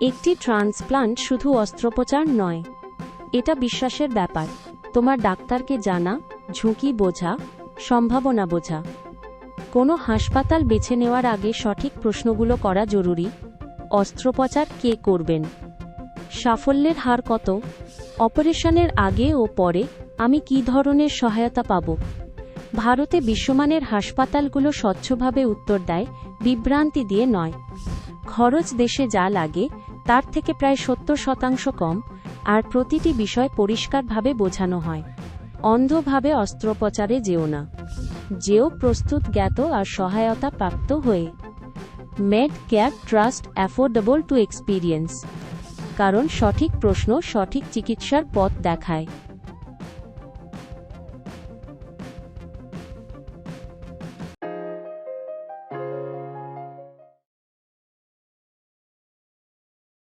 একটি ট্রান্সপ্লান্ট শুধু অস্ত্রোপচার নয়। এটা বিশ্বাসের ব্যাপার। তোমার ডাক্তারকে জানা, ঝুঁকি বোঝা, সম্ভাবনা বোঝা। কোনো হাসপাতাল বেছে নেওয়ার আগে সঠিক প্রশ্নগুলো করা জরুরি। অস্ত্রোপচার কে করবেন? সাফল্যের হার কত? অপারেশনের আগে ও পরে আমি কী ধরনের সহায়তা পাব? ভারতে বিশ্বমানের হাসপাতালগুলো স্বচ্ছভাবে উত্তর দেয় বিভ্রান্তি দিয়ে নয়। খরচ দেশে যা লাগে, তার থেকে প্রায় সত্তর শতাংশ কম, আর প্রতিটি বিষয় পরিষ্কারভাবে বোঝানো হয়। অন্ধভাবে অস্ত্রোপচারে যেও না। যেও প্রস্তুত জ্ঞাত আর সহায়তা প্রাপ্ত হয়ে। Med care trust affordable to experience কারণ সঠিক প্রশ্ন সঠিক চিকিৎসার পথ দেখায়।